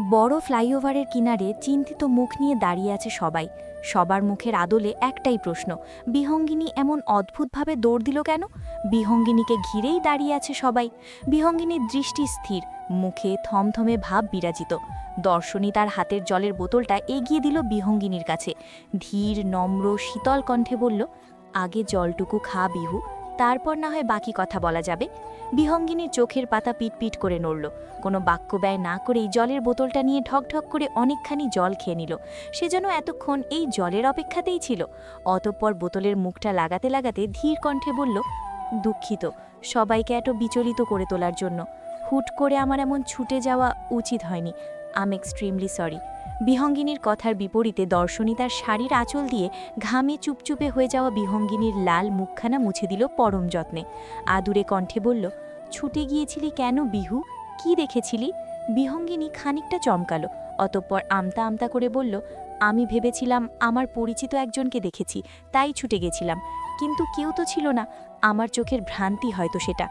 বড় ফ্লাইওভারের কিনারে চিন্তিত মুখ নিয়ে দাঁড়িয়ে আছে সবাই। সবার মুখের আদলে একটাই প্রশ্ন, বিহঙ্গিনী এমন অদ্ভুতভাবে দৌড় দিল কেন? বিহঙ্গিনীকে ঘিরেই দাঁড়িয়ে আছে সবাই। বিহঙ্গিনীর দৃষ্টি স্থির, মুখে থমথমে ভাব বিরাজিত। দর্শনী তার হাতের জলের বোতলটা এগিয়ে দিল বিহঙ্গিনীর কাছে। ধীর, নম্র, শীতল কণ্ঠে বলল, আগে জলটুকু খা বিহু তারপর না হয় বাকি কথা বলা যাবে। বিহঙ্গিনীর চোখের পাতা পিটপিট করে নড়ল। কোনো বাক্য ব্যয় না করেই জলের বোতলটা নিয়ে ঠকঠক করে অনেকখানি জল খেয়ে নিল। সে যেন এতক্ষণ এই জলের অপেক্ষাতেই ছিল। অতঃপর বোতলের মুখটা লাগাতে লাগাতে ধীর কণ্ঠে বলল, দুঃখিত, সবাইকে এত বিচলিত করে তোলার জন্য। হুট করে আমার এমন ছুটে যাওয়া উচিত হয়নি। আম এক্সট্রিমলি সরি বিহঙ্গিনীর কথার বিপরীতে দর্শনী তার শাড়ির আঁচল দিয়ে ঘামে চুপচুপে হয়ে যাওয়া বিহঙ্গিনীর লাল মুখখানা মুছে দিল পরম যত্নে। আদুরে কণ্ঠে বলল, ছুটে গিয়েছিলি কেন বিহু? কি দেখেছিলি? বিহঙ্গিনী খানিকটা চমকালো, অতঃপর আমতা আমতা করে বলল, আমি ভেবেছিলাম আমার পরিচিত একজনকে দেখেছি, তাই ছুটে গেছিলাম। কিন্তু কেউ তো ছিল না, আমার চোখের ভ্রান্তি হয়তো সেটা।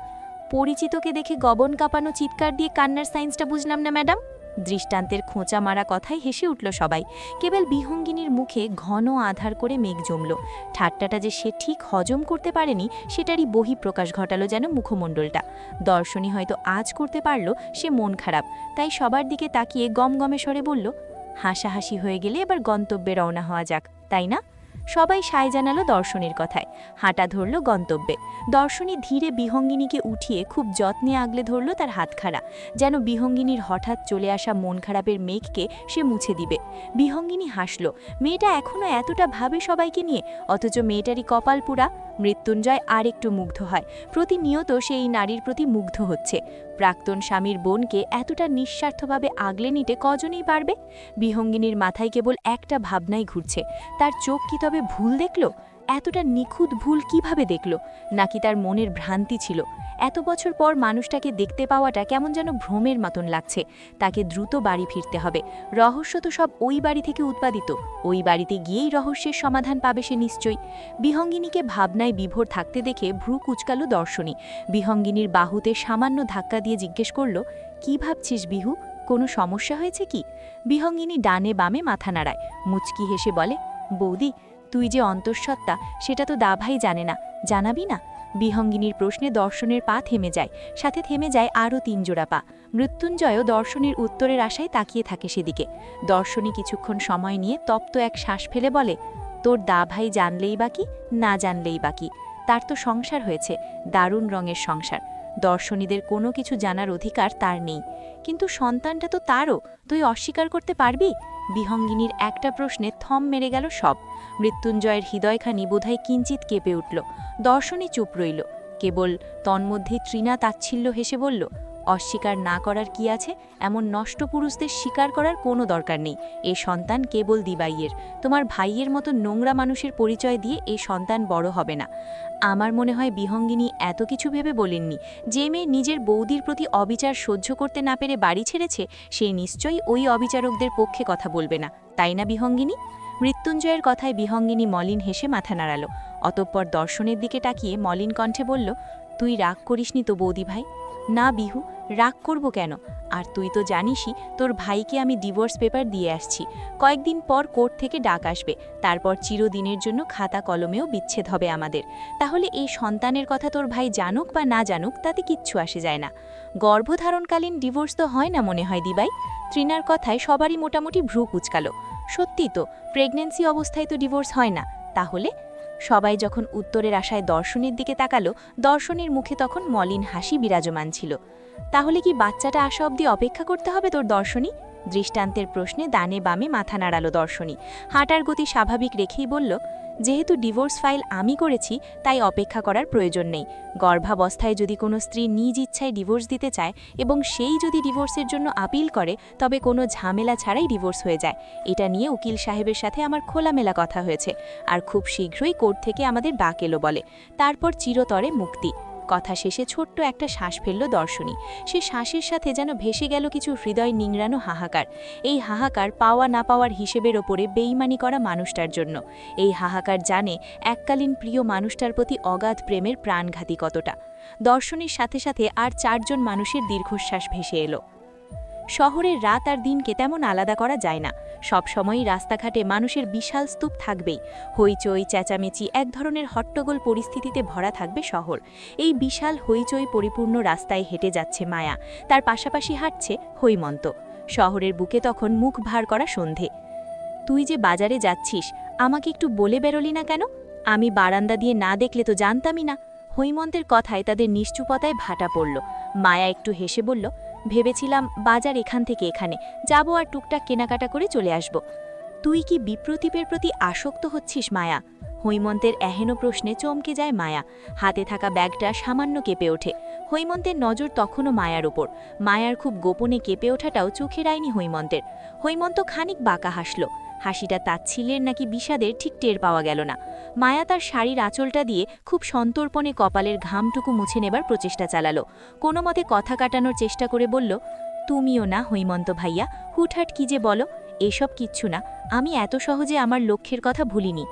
পরিচিতকে দেখে গবন কাঁপানো চিৎকার দিয়ে কান্নার সাইন্সটা বুঝলাম না, ম্যাডাম? দৃষ্টান্তের খোঁচা মারা কথায় হেসে উঠল সবাই। কেবল বিহঙ্গিনীর মুখে ঘন আধার করে মেঘ জমল। ঠাট্টাটা যে সে ঠিক হজম করতে পারেনি, সেটারই বহিঃপ্রকাশ ঘটালো যেন মুখমণ্ডলটা। দর্শনী হয়তো আজ করতে পারল, সে মন খারাপ। তাই সবার দিকে তাকিয়ে গমগমে স্বরে বলল, হাসাহাসি হয়ে গেলে এবার গন্তব্যে রওনা হওয়া যাক, তাই না? সবাই সায় জানালো দর্শনের কথায়। হাঁটা ধরল গন্তব্যে। দর্শনী ধীরে বিহঙ্গিনীকে উঠিয়ে খুব যত্নে আগলে ধরল তার হাতখাড়া, যেন বিহঙ্গিনীর হঠাৎ চলে আসা মন খারাপের মেঘকে সে মুছে দিবে। বিহঙ্গিনী হাসল, মেয়েটা এখনও এতটা ভাবে সবাইকে নিয়ে, অথচ মেয়েটারই কপাল পুরা মৃত্যুঞ্জয় আর একটু মুগ্ধ হয়। প্রতিনিয়ত সে এই নারীর প্রতি মুগ্ধ হচ্ছে। প্রাক্তন স্বামীর বোনকে এতটা নিঃস্বার্থভাবে আগলে নিতে কজনই পারবে? বিহঙ্গিনীর মাথায় কেবল একটা ভাবনাই ঘুরছে। তার চোখ কি তবে ভুল দেখল? এতটা নিখুঁত ভুল কীভাবে দেখল? নাকি তার মনের ভ্রান্তি ছিল? এত বছর পর মানুষটাকে দেখতে পাওয়াটা কেমন যেন ভ্রমের মতন লাগছে। তাকে দ্রুত বাড়ি ফিরতে হবে। রহস্য তো সব ওই বাড়ি থেকে উৎপাদিত। ওই বাড়িতে গিয়েই রহস্যের সমাধান পাবে সে নিশ্চয়ই। বিহঙ্গিনীকে ভাবনায় বিভোর থাকতে দেখে ভ্রু কুচকালো দর্শনী। বিহঙ্গিনীর বাহুতে সামান্য ধাক্কা দিয়ে জিজ্ঞেস করল, কি ভাবছিস বিহু? কোনো সমস্যা হয়েছে কি? বিহঙ্গিনী ডানে বামে মাথা নাড়ায়। মুচকি হেসে বলে, বৌদি তুই যে অন্তঃসত্ত্বা, সেটা তো দাভাই জানে না। জানাবি না? বিহঙ্গিনীর প্রশ্নে দর্শনের পা থেমে যায়, সাথে থেমে যায় আরও তিন জোড়া পা। মৃত্যুঞ্জয়ও দর্শনের উত্তরের আশায় তাকিয়ে থাকে সেদিকে। দর্শনী কিছুক্ষণ সময় নিয়ে তপ্ত এক শ্বাস ফেলে বলে, তোর দা ভাই জানলেই বাকি না জানলেই বাকি তার তো সংসার হয়েছে, দারুণ রঙের সংসার। দর্শনীদের কোনো কিছু জানার অধিকার তার নেই। কিন্তু সন্তানটা তো তারও, তুই অস্বীকার করতে পারবি? বিহঙ্গিনীর একটা প্রশ্নে থম মেরে গেল সব। মৃত্যুঞ্জয়ের হৃদয়খানি বোধহয় কিঞ্চিত কেঁপে উঠল। দর্শনী চুপ রইল। কেবল তন্মধ্যে তৃণা তাচ্ছিল্য হেসে বলল অস্বীকার না করার কি আছে? এমন নষ্ট পুরুষদের স্বীকার করার কোনো দরকার নেই। এ সন্তান কেবল দিবাইয়ের। তোমার ভাইয়ের মতো নোংরা মানুষের পরিচয় দিয়ে এ সন্তান বড় হবে না। আমার মনে হয় বিহঙ্গিনী এত কিছু ভেবে বলেননি। যে মেয়ে নিজের বৌদির প্রতি অবিচার সহ্য করতে না পেরে বাড়ি ছেড়েছে, সে নিশ্চয়ই ওই অবিচারকদের পক্ষে কথা বলবে না। তাই না বিহঙ্গিনী? মৃত্যুঞ্জয়ের কথায় বিহঙ্গিনী মলিন হেসে মাথা নাড়ালো। অতঃপর দর্শনের দিকে তাকিয়ে মলিন কণ্ঠে বলল, তুই রাগ করিসনি তো বৌদি ভাই? না, বিহু, রাগ করব কেন? আর তুই তো জানিসই, তোর ভাইকে আমি ডিভোর্স পেপার দিয়ে আসছি। কয়েকদিন পর কোর্ট থেকে ডাক আসবে। তারপর চিরদিনের জন্য খাতা কলমেও বিচ্ছেদ হবে আমাদের। তাহলে এই সন্তানের কথা তোর ভাই জানুক বা না জানুক, তাতে কিচ্ছু আসে যায় না। গর্ভধারণকালীন ডিভোর্স তো হয় না মনে হয়, দিবাই? তৃণার কথায় সবারই মোটামুটি ভ্রু কুচকালো। সত্যি তো প্রেগনেন্সি অবস্থায় তো ডিভোর্স হয় না। তাহলে সবাই যখন উত্তরের আশায় দর্শনের দিকে তাকালো, দর্শনীর মুখে তখন মলিন হাসি বিরাজমান ছিল। তাহলে কি বাচ্চাটা আসা অবধি অপেক্ষা করতে হবে তোর দর্শনী? দৃষ্টান্তের প্রশ্নে দানে বামে মাথা নাড়ালো দর্শনী। হাঁটার গতি স্বাভাবিক রেখেই বলল যেহেতু ডিভোর্স ফাইল আমি করেছি, তাই অপেক্ষা করার প্রয়োজন নেই। গর্ভাবস্থায় যদি কোনো স্ত্রী নিজ ইচ্ছায় ডিভোর্স দিতে চায় এবং সেই যদি ডিভোর্সের জন্য আপিল করে, তবে কোনো ঝামেলা ছাড়াই ডিভোর্স হয়ে যায়। এটা নিয়ে উকিল সাহেবের সাথে আমার খোলামেলা কথা হয়েছে, আর খুব শীঘ্রই কোর্ট থেকে আমাদের ডাক এলো বলে। তারপর চিরতরে মুক্তি। কথা শেষে ছোট্ট একটা শ্বাস ফেলল দর্শনী। সে শ্বাসের সাথে যেন ভেসে গেল কিছু হৃদয় নিংড়ানো হাহাকার। এই হাহাকার পাওয়া না পাওয়ার হিসেবের ওপরে বেইমানি করা মানুষটার জন্য। এই হাহাকার জানে এককালীন প্রিয় মানুষটার প্রতি অগাধ প্রেমের প্রাণঘাতী কতটা। দর্শনীর সাথে সাথে আর চারজন মানুষের দীর্ঘশ্বাস ভেসে এলো। শহরের রাত আর দিনকে তেমন আলাদা করা যায় না। সবসময়ই রাস্তাঘাটে মানুষের বিশাল স্তূপ থাকবেই। হইচই, চেঁচামেচি এক ধরনের হট্টগোল পরিস্থিতিতে ভরা থাকবে শহর। এই বিশাল হইচই পরিপূর্ণ রাস্তায় হেঁটে যাচ্ছে মায়া। তার পাশাপাশি হাঁটছে হৈমন্ত। শহরের বুকে তখন মুখ ভার করা সন্ধে। তুই যে বাজারে যাচ্ছিস, আমাকে একটু বলে বেরোলি না কেন? আমি বারান্দা দিয়ে না দেখলে তো জানতামই না। হৈমন্তের কথায় তাদের নিশ্চুপতায় ভাটা পড়ল। মায়া একটু হেসে বলল ভেবেছিলাম বাজার এখান থেকে এখানে। যাব আর টুকটাক কেনাকাটা করে চলে আসব। তুই কি বিপ্রতীপের প্রতি আসক্ত হচ্ছিস, মায়া? হৈমন্তের এহেন প্রশ্নে চমকে যায় মায়া। হাতে থাকা ব্যাগটা সামান্য কেঁপে ওঠে। হৈমন্তের নজর তখনও মায়ার ওপর মায়ার খুব গোপনে কেঁপে ওঠাটাও চোখের আইনি হৈমন্তের। হৈমন্ত খানিক বাঁকা হাসল। হাসিটা তাচ্ছিলের নাকি বিষাদের ঠিক টের পাওয়া গেল না। মায়া তার শাড়ির আঁচলটা দিয়ে খুব সন্তর্পণে কপালের ঘামটুকু মুছে নেবার প্রচেষ্টা চালালো। কোনো মতে কথা কাটানোর চেষ্টা করে বলল, তুমিও না, হৈমন্ত ভাইয়া, হুটহাট কি যে বলো, এসব কিচ্ছু না, আমি এত সহজে আমার লক্ষ্যের কথা ভুলিনি।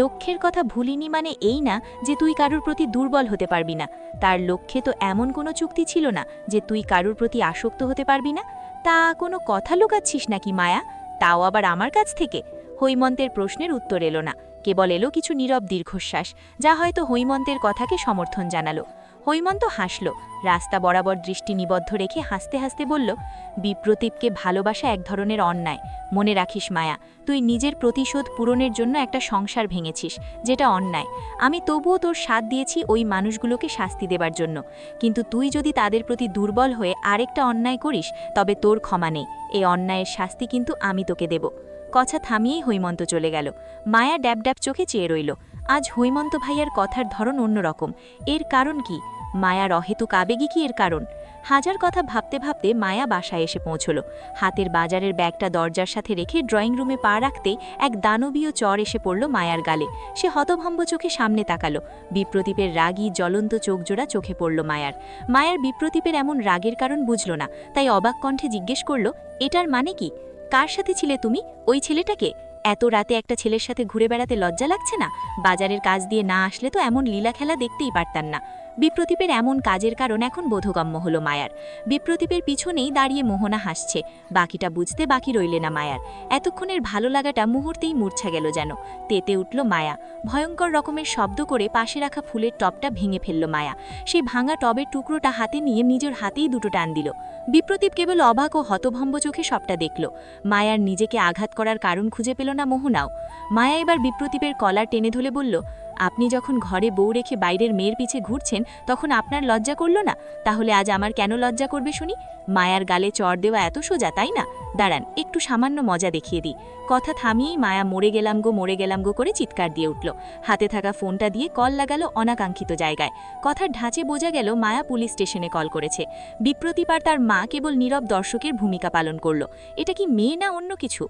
লক্ষ্যের কথা ভুলিনি মানে এই না যে তুই কারুর প্রতি দুর্বল হতে পারবি না। তার লক্ষ্যে তো এমন কোনো চুক্তি ছিল না যে তুই কারুর প্রতি আসক্ত হতে পারবি না। তা কোনো কথা লুকাচ্ছিস নাকি মায়া? তাও আবার আমার কাছ থেকে? হৈমন্তের প্রশ্নের উত্তর এলো না। কেবল এলো কিছু নীরব দীর্ঘশ্বাস, যা হয়তো হৈমন্তের কথাকে সমর্থন জানালো। হৈমন্ত হাসল। রাস্তা বরাবর দৃষ্টি নিবদ্ধ রেখে হাসতে হাসতে বলল, বিপ্রতীপকে ভালোবাসা এক ধরনের অন্যায়। মনে রাখিস মায়া, তুই নিজের প্রতিশোধ পূরণের জন্য একটা সংসার ভেঙেছিস, যেটা অন্যায়। আমি তবুও তোর সাথ দিয়েছি ওই মানুষগুলোকে শাস্তি দেবার জন্য। কিন্তু তুই যদি তাদের প্রতি দুর্বল হয়ে আরেকটা অন্যায় করিস, তবে তোর ক্ষমা নেই। এই অন্যায়ের শাস্তি কিন্তু আমি তোকে দেব। কথা থামিয়েই হৈমন্ত চলে গেল। মায়া ড্যাব ড্যাব চোখে চেয়ে রইল। আজ হৈমন্ত ভাইয়ার কথার ধরন অন্যরকম। এর কারণ কি? মায়ার অহেতুক আবেগই কি এর কারণ? হাজার কথা ভাবতে ভাবতে মায়া বাসায় এসে পৌঁছল। হাতের বাজারের ব্যাগটা দরজার সাথে রেখে ড্রয়িং রুমে পা রাখতে এক দানবীয় চর এসে পড়ল মায়ার গালে। সে হতভম্ব চোখে সামনে তাকালো। বিপ্রদীপের রাগী, জ্বলন্ত চোখজোড়া চোখে পড়ল মায়ার। মায়ার বিপ্রদীপের এমন রাগের কারণ বুঝল না। তাই অবাক কণ্ঠে জিজ্ঞেস করল, এটার মানে কি? কার সাথে ছিলে তুমি? ওই ছেলেটাকে? এত রাতে একটা ছেলের সাথে ঘুরে বেড়াতে লজ্জা লাগছে না? বাজারের কাজ দিয়ে না আসলে তো এমন লীলা খেলা দেখতেই পারতাম না। বিপ্রতীপের এমন কাজের কারণ এখন বোধগম্য হলো মায়ার। বিপ্রতীপের পিছনেই দাঁড়িয়ে মোহনা হাসছে। বাকিটা বুঝতে বাকি রইলে না মায়ার। এতক্ষণের ভালো লাগাটা মুহূর্তেই মূর্ছা গেল যেন। তেতে উঠল মায়া। ভয়ঙ্কর রকমের শব্দ করে পাশে রাখা ফুলের টবটা ভেঙে ফেলল মায়া। সেই ভাঙা টবের টুকরোটা হাতে নিয়ে নিজের হাতেই দুটো টান দিল। বিপ্রতীপ কেবল অবাক ও হতভম্ব চোখে সবটা দেখল। মায়ার নিজেকে আঘাত করার কারণ খুঁজে পেল না মোহনাও। মায়া এবার বিপ্রতীপের কলার টেনে ধরে বলল আপনি যখন ঘরে বউ রেখে বাইরের মেয়ের পিছে ঘুরছেন, তখন আপনার লজ্জা করল না? তাহলে আজ আমার কেন লজ্জা করবে শুনি? মায়ার গালে চর দেওয়া এত সোজা, তাই না? দাঁড়ান, একটু সামান্য মজা দেখিয়ে দিই। কথা থামিয়েই মায়া মরে গেলাম গো, মরে গেলাম গো করে চিৎকার দিয়ে উঠল। হাতে থাকা ফোনটা দিয়ে কল লাগালো অনাকাঙ্ক্ষিত জায়গায়। কথার ঢাঁচে বোঝা গেল মায়া পুলিশ স্টেশনে কল করেছে। বিপ্রতিপার তার মা কেবল নীরব দর্শকের ভূমিকা পালন করল। এটা কি মেয়ে না অন্য কিছু?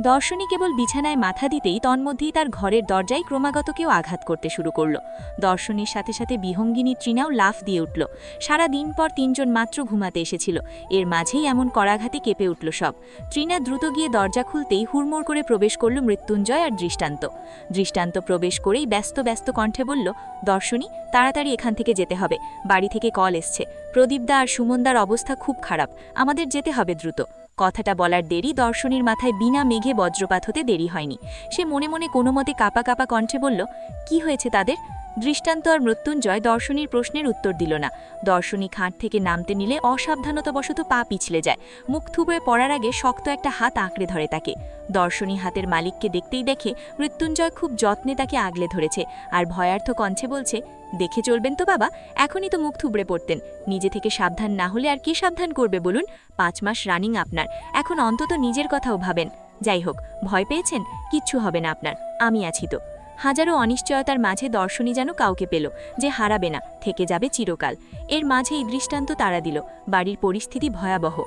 দর্শনী কেবল বিছানায় মাথা দিতেই তন্মধ্যেই তার ঘরের দরজায় ক্রমাগত কেউ আঘাত করতে শুরু করল। দর্শনীর সাথে সাথে বিহঙ্গিনী তৃণাও লাফ দিয়ে উঠল। সারা দিন পর তিনজন মাত্র ঘুমাতে এসেছিল। এর মাঝেই এমন করাঘাতে কেঁপে উঠল সব। তৃণা দ্রুত গিয়ে দরজা খুলতেই হুড়মুড় করে প্রবেশ করল মৃত্যুঞ্জয় আর দৃষ্টান্ত। দৃষ্টান্ত প্রবেশ করেই ব্যস্ত ব্যস্ত কণ্ঠে বলল, দর্শনী, তাড়াতাড়ি এখান থেকে যেতে হবে। বাড়ি থেকে কল এসছে। প্রদীপদা আর সুমনদার অবস্থা খুব খারাপ। আমাদের যেতে হবে দ্রুত। কথাটা বলার দেরি, দর্শনীর মাথায় বিনা মেঘে বজ্রপাত হতে দেরি হয়নি। সে মনে মনে কোনো মতে কাপা কাপা কণ্ঠে বলল, কি হয়েছে তাদের? দৃষ্টান্ত আর মৃত্যুঞ্জয় দর্শনীর প্রশ্নের উত্তর দিল না। দর্শনী খাট থেকে নামতে নিলে অসাবধানতাবশত পা পিছলে যায়। মুখ থুবড়ে পড়ার আগে শক্ত একটা হাত আঁকড়ে ধরে তাকে। দর্শনী হাতের মালিককে দেখতেই দেখে মৃত্যুঞ্জয় খুব যত্নে তাকে আগলে ধরেছে আর ভয়ার্থ কণ্ঠে বলছে, দেখে চলবেন তো বাবা, এখনই তো মুখ থুবড়ে পড়তেন। নিজে থেকে সাবধান না হলে আর কি সাবধান করবে বলুন? পাঁচ মাস রানিং আপনার। এখন অন্তত নিজের কথাও ভাবেন। যাই হোক, ভয় পেয়েছেন? কিচ্ছু হবে না আপনার। আমি আছি তো। হাজারো অনিশ্চয়তার মাঝে দর্শনী যেন কাউকে পেল, যে হারাবে না, থেকে যাবে চিরকাল। এর মাঝেই দৃষ্টান্ত তারা দিল, বাড়ির পরিস্থিতি ভয়াবহ।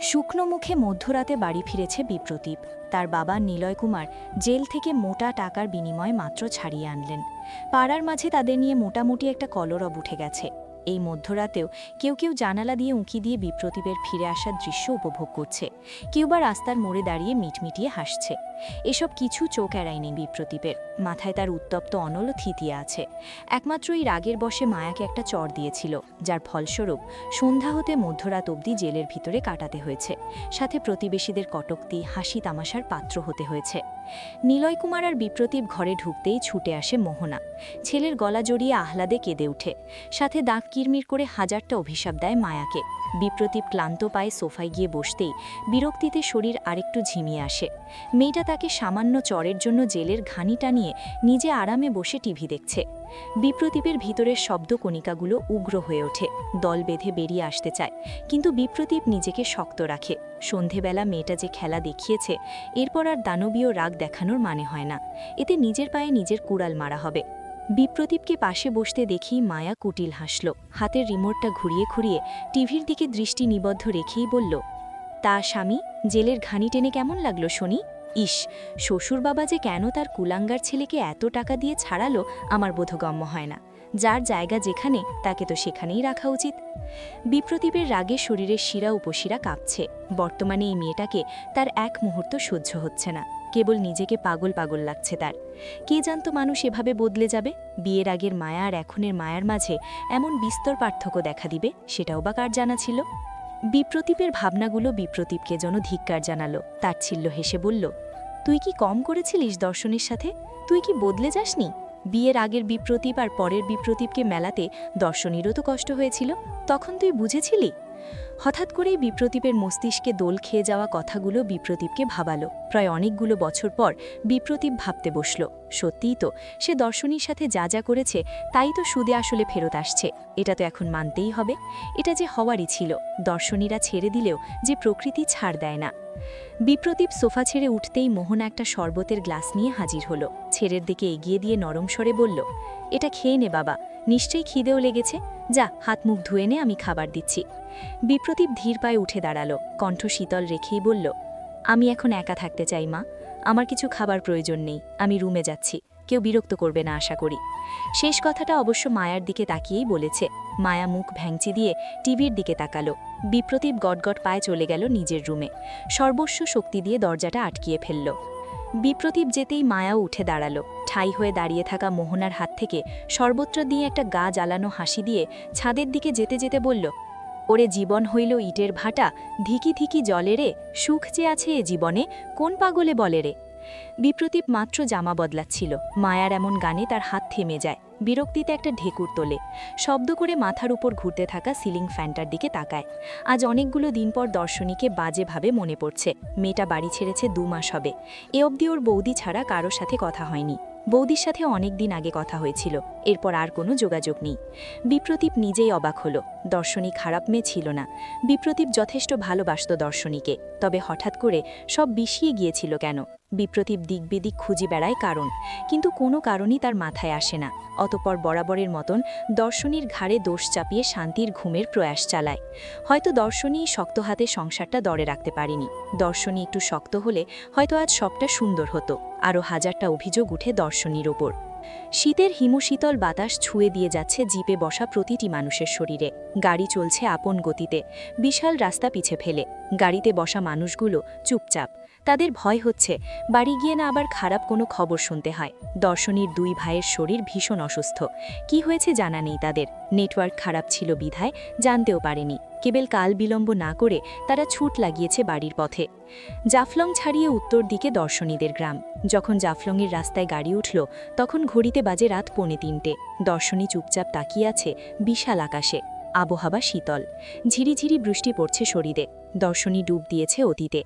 শুকনো মুখে মধ্যরাতে বাড়ি ফিরেছে বিপ্রদীপ। তার বাবা নিলয় কুমার জেল থেকে মোটা টাকার বিনিময়ে মাত্র ছাড়িয়ে আনলেন। পাড়ার মাঝে তাদের নিয়ে মোটামুটি একটা কলরব উঠে গেছে। এই মধ্যরাতেও কেউ কেউ জানালা দিয়ে উঁকি দিয়ে বিপ্রতীপের ফিরে আসার দৃশ্য উপভোগ করছে। কেউ বা রাস্তার মোড়ে দাঁড়িয়ে মিটমিটিয়ে হাসছে। এসব কিছু চোখ এড়ায়নি বিপ্রতীপের মাথায় তার উত্তপ্ত অনল থিতিয়ে আছে। একমাত্র এই রাগের বসে মায়াকে একটা চর দিয়েছিল, যার ফলস্বরূপ সন্ধ্যা হতে মধ্যরাত অবধি জেলের ভিতরে কাটাতে হয়েছে। সাথে প্রতিবেশীদের কটক্তি, হাসি তামাশার পাত্র হতে হয়েছে। নিলয় কুমার আর বিপ্রতীপ ঘরে ঢুকতেই ছুটে আসে মোহনা। ছেলের গলা জড়িয়ে আহ্লাদে কেঁদে ওঠে। সাথে দাঁত কিরমির করে হাজারটা অভিশাপ দেয় মায়াকে। বিপ্রতীপ ক্লান্ত পায়ে সোফায় গিয়ে বসতেই বিরক্তিতে শরীর আরেকটু ঝিমিয়ে আসে। মেয়েটা তাকে সামান্য চরের জন্য জেলের ঘানি টানিয়ে নিজে আরামে বসে টিভি দেখছে। বিপ্রতীপের ভিতরের শব্দ কণিকাগুলো উগ্র হয়ে ওঠে, দল বেঁধে বেরিয়ে আসতে চায়, কিন্তু বিপ্রতীপ নিজেকে শক্ত রাখে। সন্ধেবেলা মেয়েটা যে খেলা দেখিয়েছে, এরপর আর দানবীয় রাগ দেখানোর মানে হয় না। এতে নিজের পায়ে নিজের কুড়াল মারা হবে। বিপ্রদীপকে পাশে বসতে দেখি মায়া কুটিল হাসল। হাতের রিমোটটা ঘুরিয়ে ঘুরিয়ে টিভির দিকে দৃষ্টি নিবদ্ধ রেখেই বলল, তা, স্বামী, জেলের ঘানি টেনে কেমন লাগল শুনি? ইস শ্বশুর বাবা যে কেন তার কুলাঙ্গার ছেলেকে এত টাকা দিয়ে ছাড়ালো, আমার বোধগম্য হয় না। যার জায়গা যেখানে, তাকে তো সেখানেই রাখা উচিত। বিপ্রদীপের রাগে শরীরের শিরা উপশিরা কাঁপছে। বর্তমানে এই মেয়েটাকে তার এক মুহূর্ত সহ্য হচ্ছে না। কেবল নিজেকে পাগল পাগল লাগছে তার। কে জানতো মানুষ এভাবে বদলে যাবে? বিয়ের আগের মায়া আর এখনের মায়ার মাঝে এমন বিস্তর পার্থক্য দেখা দিবে, সেটাও বা কার জানা ছিল? বিপ্রতীপের ভাবনাগুলো বিপ্রতীপকে যেন ধিক্কার জানালো। তার ছিল্ল হেসে বলল, তুই কি কম করেছিলিস দর্শনের সাথে? তুই কি বদলে যাসনি? বিয়ের আগের বিপ্রতীপ আর পরের বিপ্রতীপকে মেলাতে দর্শনীরও তো কষ্ট হয়েছিল তখন তুই বুঝেছিলি? হঠাৎ করেই বিপ্রতীপের মস্তিষ্কে দোল খেয়ে যাওয়া কথাগুলো বিপ্রতীপকে ভাবালো। প্রায় অনেকগুলো বছর পর বিপ্রতীপ ভাবতে বসল। সত্যিই তো, সে দর্শনীর সাথে যা যা করেছে, তাই তো সুদে আসলে ফেরত আসছে। এটা তো এখন মানতেই হবে। এটা যে হওয়ারই ছিল। দর্শনীরা ছেড়ে দিলেও যে প্রকৃতি ছাড় দেয় না। বিপ্রতীপ সোফা ছেড়ে উঠতেই মোহন একটা শরবতের গ্লাস নিয়ে হাজির হলো। ছেলের দিকে এগিয়ে দিয়ে নরম স্বরে বলল, এটা খেয়ে নে বাবা। নিশ্চয়ই খিদেও লেগেছে। যা, হাত মুখ ধুয়ে নে, আমি খাবার দিচ্ছি। বিপ্রতীপ ধীর পায়ে উঠে দাঁড়াল, কণ্ঠ শীতল রেখেই বলল, আমি এখন একা থাকতে চাই, মা। আমার কিছু খাবার প্রয়োজন নেই, আমি রুমে যাচ্ছি, কেউ বিরক্ত করবে না, আশা করি। শেষ কথাটা অবশ্য মায়ার দিকে তাকিয়েই বলেছে। মায়া মুখ ভ্যাংচি দিয়ে টিভির দিকে তাকালো। বিপ্রতীপ গটগট পায়ে চলে গেল নিজের রুমে। সর্বস্ব শক্তি দিয়ে দরজাটা আটকিয়ে ফেলল। বিপ্রতীপ যেতেই মায়াও উঠে দাঁড়াল। ঠাই হয়ে দাঁড়িয়ে থাকা মোহনার হাত থেকে সর্বত্র দিয়ে একটা গা জ্বালানো হাসি দিয়ে ছাদের দিকে যেতে যেতে বলল ওরে জীবন হইল ইটের ভাটা, ধিকি ধিকি জলে রে, সুখ যে আছে এ জীবনে, কোন পাগলে বলে রে? বিপ্রতীপ মাত্র জামা বদলাচ্ছিল, মায়ার এমন গানে তার হাত থেমে যায়, বিরক্তিতে একটা ঢেকুর তোলে, শব্দ করে মাথার উপর ঘুরতে থাকা সিলিং ফ্যানটার দিকে তাকায়, আজ অনেকগুলো দিন পর দর্শনীকে বাজেভাবে মনে পড়ছে, মেয়েটা বাড়ি ছেড়েছে দু মাস হবে, এ অবধি ওর বৌদি ছাড়া কারোর সাথে কথা হয়নি। বৌদির সাথে অনেক দিন আগে কথা হয়েছিল, এরপর আর কোনো যোগাযোগ নেই। বিপ্রতীপ নিজেই অবাক হলো, দর্শনী খারাপ মেয়ে ছিল না। বিপ্রতীপ যথেষ্ট ভালোবাসত দর্শনীকে, তবে হঠাৎ করে সব বিষিয়ে গিয়েছিল কেন? বিপ্রতীপ দিকবিদিক খুঁজি বেড়ায় কারণ, কিন্তু কোনো কারণই তার মাথায় আসে না। অতপর বরাবরের মতন দর্শনীর ঘাড়ে দোষ চাপিয়ে শান্তির ঘুমের প্রয়াস চালায়। হয়তো দর্শনী শক্ত হাতে সংসারটা দরে রাখতে পারেনি। দর্শনী একটু শক্ত হলে হয়তো আজ সবটা সুন্দর হতো, আরও হাজারটা অভিযোগ উঠে দর্শনীর ওপর। শীতের হিমশীতল বাতাস ছুঁয়ে দিয়ে যাচ্ছে জিপে বসা প্রতিটি মানুষের শরীরে। গাড়ি চলছে আপন গতিতে, বিশাল রাস্তা পিছে ফেলে। গাড়িতে বসা মানুষগুলো চুপচাপ। তাদের ভয় হচ্ছে, বাড়ি গিয়ে না আবার খারাপ কোনো খবর শুনতে হয়। দর্শনীর দুই ভাইয়ের শরীর ভীষণ অসুস্থ। কি হয়েছে জানা নেই তাদের। নেটওয়ার্ক খারাপ ছিল বিধায় জানতেও পারেনি। কেবল কাল বিলম্ব না করে তারা ছুট লাগিয়েছে বাড়ির পথে। জাফলং ছাড়িয়ে উত্তর দিকে দর্শনীদের গ্রাম। যখন জাফলংয়ের রাস্তায় গাড়ি উঠল, তখন ঘড়িতে বাজে রাত পৌনে তিনটে। দর্শনী চুপচাপ তাকিয়ে আছে বিশাল আকাশে। আবহাওয়া শীতল। ঝিরিঝিরি বৃষ্টি পড়ছে শরীরে। দর্শনী ডুব দিয়েছে অতীতে।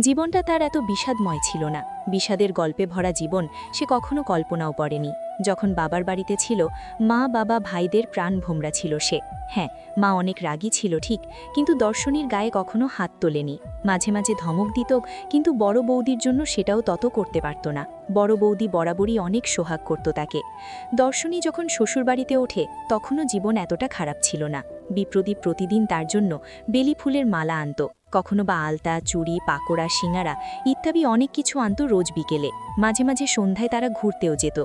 জীবনটা তার এত বিষাদময় ছিল না। বিষাদের গল্পে ভরা জীবন সে কখনো কল্পনাও পড়েনি যখন বাবার বাড়িতে ছিল, মা, বাবা, ভাইদের প্রাণ ভোমরা ছিল সে। হ্যাঁ মা অনেক রাগী ছিল ঠিক, কিন্তু দর্শনীর গায়ে কখনো হাত তোলেনি। মাঝে মাঝে ধমক দিত, কিন্তু বড় বৌদির জন্য সেটাও তত করতে পারত না। বড় বৌদি বরাবরই অনেক সোহাগ করত তাকে। দর্শনী যখন শ্বশুরবাড়িতে ওঠে, তখনও জীবন এতটা খারাপ ছিল না। বিপ্রদীপ প্রতিদিন তার জন্য বেলি ফুলের মালা আনত। কখনো বা আলতা, চুড়ি, পাকোড়া সিঙারা ইত্যাদি অনেক কিছু আনত রোজ বিকেলে। মাঝে মাঝে সন্ধ্যায় তারা ঘুরতেও যেত।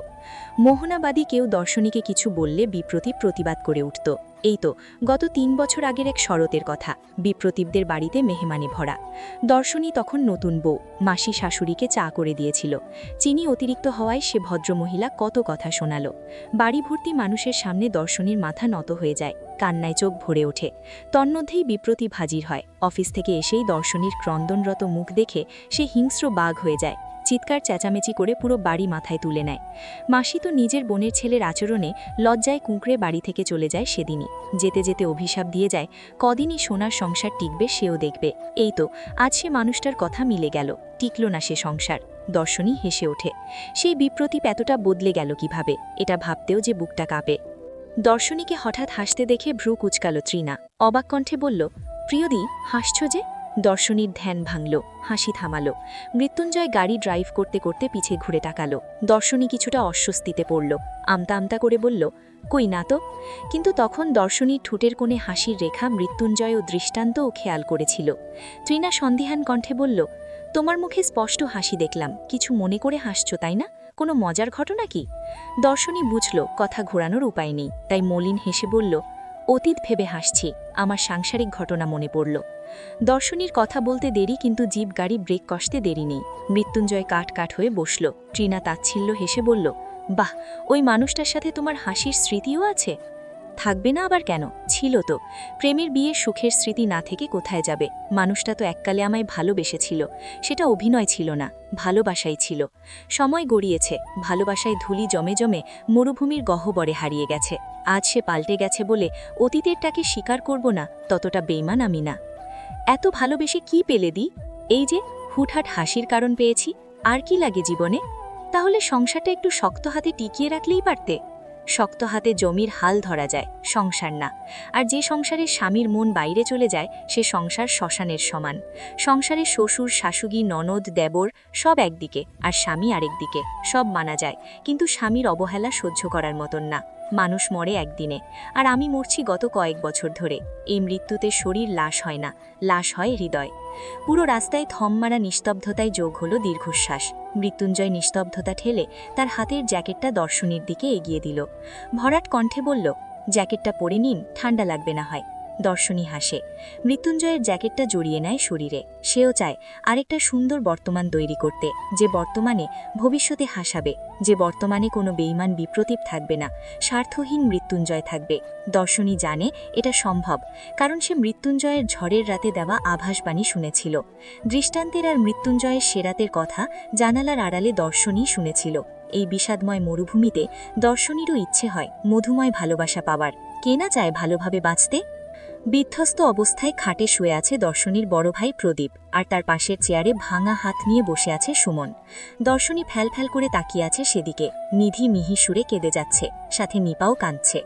মোহনাবাদী কেউ দর্শনীকে কিছু বললে বিপ্রতি প্রতিবাদ করে উঠত। এই তো গত তিন বছর আগের এক শরতের কথা। বিপ্রতীপদের বাড়িতে মেহমানে ভরা। দর্শনী তখন নতুন বউ। মাসি শাশুড়িকে চা করে দিয়েছিল। চিনি অতিরিক্ত হওয়ায় সে ভদ্রমহিলা কত কথা শোনালো। বাড়ি ভর্তি মানুষের সামনে দর্শনীর মাথা নত হয়ে যায়। কান্নায় চোখ ভরে ওঠে। তন্মধ্যেই বিপ্রতীপ হাজির হয়। অফিস থেকে এসেই দর্শনীর ক্রন্দনরত মুখ দেখে সে হিংস্র বাঘ হয়ে যায়। চিৎকার চেঁচামেচি করে পুরো বাড়ি মাথায় তুলে নেয়। মাসি তো নিজের বোনের ছেলের আচরণে লজ্জায় কুঁকড়ে বাড়ি থেকে চলে যায় সেদিনই। যেতে যেতে অভিশাপ দিয়ে যায়, কদিনই সোনার সংসার টিকবে সেও দেখবে। এই তো, আজ সে মানুষটার কথা মিলে গেল, টিকল না সে সংসার। দর্শনী হেসে ওঠে। সেই বিপ্রতীপ এতটা বদলে গেল কীভাবে, এটা ভাবতেও যে বুকটা কাঁপে। দর্শনীকে হঠাৎ হাসতে দেখে ভ্রু কুচকাল ত্রিনা অবাক কণ্ঠে বলল, প্রিয়দি, হাসছ যে? দর্শনীর ধ্যান ভাঙল, হাসি থামালো, মৃত্যুঞ্জয় গাড়ি ড্রাইভ করতে করতে পিছে ঘুরে তাকালো। দর্শনী কিছুটা অস্বস্তিতে পড়ল, আমতা আমতা করে বলল, কই না তো? কিন্তু তখন দর্শনীর ঠোঁটের কোণে হাসির রেখা মৃত্যুঞ্জয় ও দৃষ্টান্তও খেয়াল করেছিল। ত্রিনা সন্দিহান কণ্ঠে বলল, তোমার মুখে স্পষ্ট হাসি দেখলাম, কিছু মনে করে হাসছ, তাই না? কোনো মজার ঘটনা কি? দর্শনী বুঝল, কথা ঘোরানোর উপায় নেই, তাই মলিন হেসে বলল, অতীত ভেবে হাসছি, আমার সাংসারিক ঘটনা মনে পড়ল। দর্শনীর কথা বলতে দেরি, কিন্তু জিপ গাড়ি ব্রেক কষতে দেরি নেই। মৃত্যুঞ্জয় কাঠ কাঠ হয়ে বসল। ট্রিনা তাচ্ছিল্য হেসে বলল, বাহ, ওই মানুষটার সাথে তোমার হাসির স্মৃতিও আছে? থাকবে না আবার কেন? ছিল তো। প্রেমের বিয়ে সুখের স্মৃতি না থেকে কোথায় যাবে? মানুষটা তো এককালে আমায় ভালোবেসেছিল। সেটা অভিনয় ছিল না, ভালোবাসাই ছিল। সময় গড়িয়েছে, ভালোবাসায় ধুলি জমে জমে মরুভূমির গহ্বরে হারিয়ে গেছে। আজ সে পাল্টে গেছে বলে অতীতেরটাকে স্বীকার করব না, ততটা বেইমান আমি না। এত ভালোবেসে কি পেলে দি? এই যে, হুটহাট হাসির কারণ পেয়েছি, আর কি লাগে জীবনে? তাহলে সংসারটা একটু শক্ত হাতে টিকিয়ে রাখলেই পারতে। শক্ত হাতে জমির হাল ধরা যায়, সংসার না। আর যে সংসারে স্বামীর মন বাইরে চলে যায়, সে সংসার শ্মশানের সমান। সংসারে শ্বশুর শাশুগি ননদ, দেবর সব একদিকে, আর স্বামী আরেকদিকে, সব মানা যায়। কিন্তু স্বামীর অবহেলা সহ্য করার মতন না। মানুষ মরে একদিনে। আর আমি মরছি গত কয়েক বছর ধরে। এই মৃত্যুতে শরীর লাশ হয় না, লাশ হয় হৃদয়। পুরো রাস্তায় থম মারা নিস্তব্ধতায় যোগ হলো দীর্ঘশ্বাস। মৃত্যুঞ্জয় নিস্তব্ধতা ঠেলে তার হাতের জ্যাকেটটা দর্শনীর দিকে এগিয়ে দিল। ভরাট কণ্ঠে বলল, জ্যাকেটটা পরে নিন, ঠান্ডা লাগবে না হয়। দর্শনী হাসে। মৃত্যুঞ্জয়ের জ্যাকেটটা জড়িয়ে নেয় শরীরে। সেও চায় আরেকটা সুন্দর বর্তমান তৈরি করতে, যে বর্তমানে ভবিষ্যতে হাসাবে, যে বর্তমানে কোনো বেইমান বিপ্রতীপ থাকবে না, স্বার্থহীন মৃত্যুঞ্জয় থাকবে। দর্শনী জানে এটা সম্ভব, কারণ সে মৃত্যুঞ্জয়ের ঝড়ের রাতে দেওয়া আভাসবাণী শুনেছিল। দৃষ্টান্তের আর মৃত্যুঞ্জয়ের সেরাতের কথা জানালার আড়ালে দর্শনী শুনেছিল। এই বিষাদময় মরুভূমিতে দর্শনীরও ইচ্ছে হয় মধুময় ভালোবাসা পাওয়ার। কে না চায় ভালোভাবে বাঁচতে? বিধ্বস্ত অবস্থায় খাটে শুয়ে আছে দর্শনীর বড় ভাই প্রদীপ আর তার পাশের চেয়ারে ভাঙা হাত নিয়ে বসে আছে সুমন। দর্শনী ফ্যাল ফ্যাল করে তাকিয়ে আছে সেদিকে। নিধি মিহি সুরে কেঁদে যাচ্ছে, সাথে নিপাও কাঁদছে।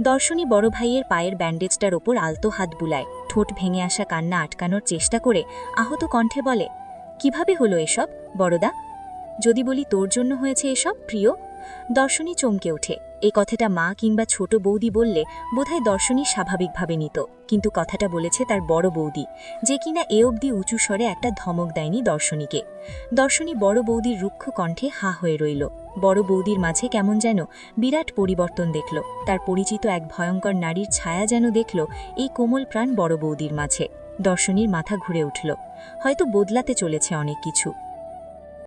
দর্শনী বড় ভাইয়ের পায়ের ব্যান্ডেজটার ওপর আলতো হাত বুলায়। ঠোঁট ভেঙে আসা কান্না আটকানোর চেষ্টা করে আহত কণ্ঠে বলে, কীভাবে হলো এসব, বড়দা? যদি বলি তোর জন্য হয়েছে এসব, প্রিয় দর্শনী চমকে ওঠে। এই কথাটা মা কিংবা ছোট বৌদি বললে বোধহয় দর্শনী স্বাভাবিকভাবে নিত। কিন্তু কথাটা বলেছে তার বড় বৌদি, যে কিনা এ অবধি উঁচু স্বরে একটা ধমক দেয়নি দর্শনীকে। দর্শনী বড় বৌদির রুক্ষ কণ্ঠে হা হয়ে রইল। বড় বৌদির মাঝে কেমন যেন বিরাট পরিবর্তন দেখল। তার পরিচিত এক ভয়ঙ্কর নারীর ছায়া যেন দেখল এই কোমল প্রাণ বড় বৌদির মাঝে। দর্শনীর মাথা ঘুরে উঠল। হয়তো বদলাতে চলেছে অনেক কিছু।